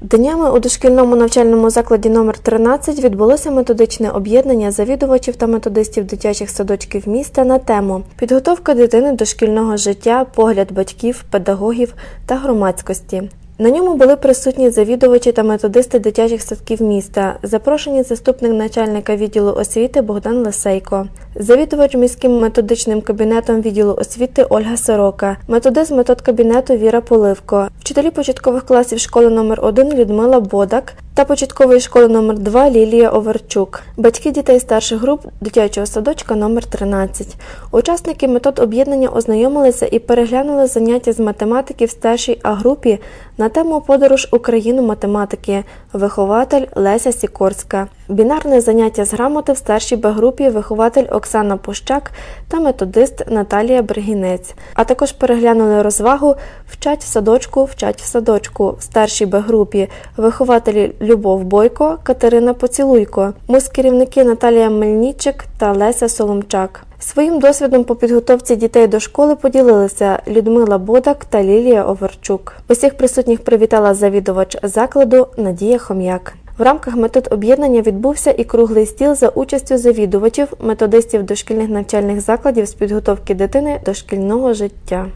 Днями у дошкільному навчальному закладі номер 13 відбулося методичне об'єднання завідувачів та методистів дитячих садочків міста на тему підготовка дитини до шкільного життя, погляд батьків, педагогів та громадськості. На ньому були присутні завідувачі та методисти дитячих садків міста, запрошені заступник начальника відділу освіти Богдан Лисейко, завідувач міським методичним кабінетом відділу освіти Ольга Сорока, методист методкабінету Віра Поливко, вчителі початкових класів школи номер 1 Людмила Бодак та початкової школи номер 2 Лілія Оверчук, батьки дітей старших груп дитячого садочка номер 13. Учасники метод об'єднання ознайомилися і переглянули заняття з математики в старшій А-групі на тему подорож Україну математики, вихователь Леся Сікорська, бінарне заняття з грамоти в старшій Б-групі вихователь Оксана Пущак та методист Наталія Бергінець. А також переглянули розвагу Вчать в садочку, вчать в садочку в старшій Б-групі вихователі Любов Бойко, Катерина Поцілуйко, мус-керівники Наталія Мельничик та Леся Соломчак. Своїм досвідом по підготовці дітей до школи поділилися Людмила Бодак та Лілія Оверчук. Усіх присутніх привітала завідувач закладу Надія Хом'як. В рамках метод об'єднання відбувся і круглий стіл за участю завідувачів, методистів дошкільних навчальних закладів з підготовки дитини до шкільного життя.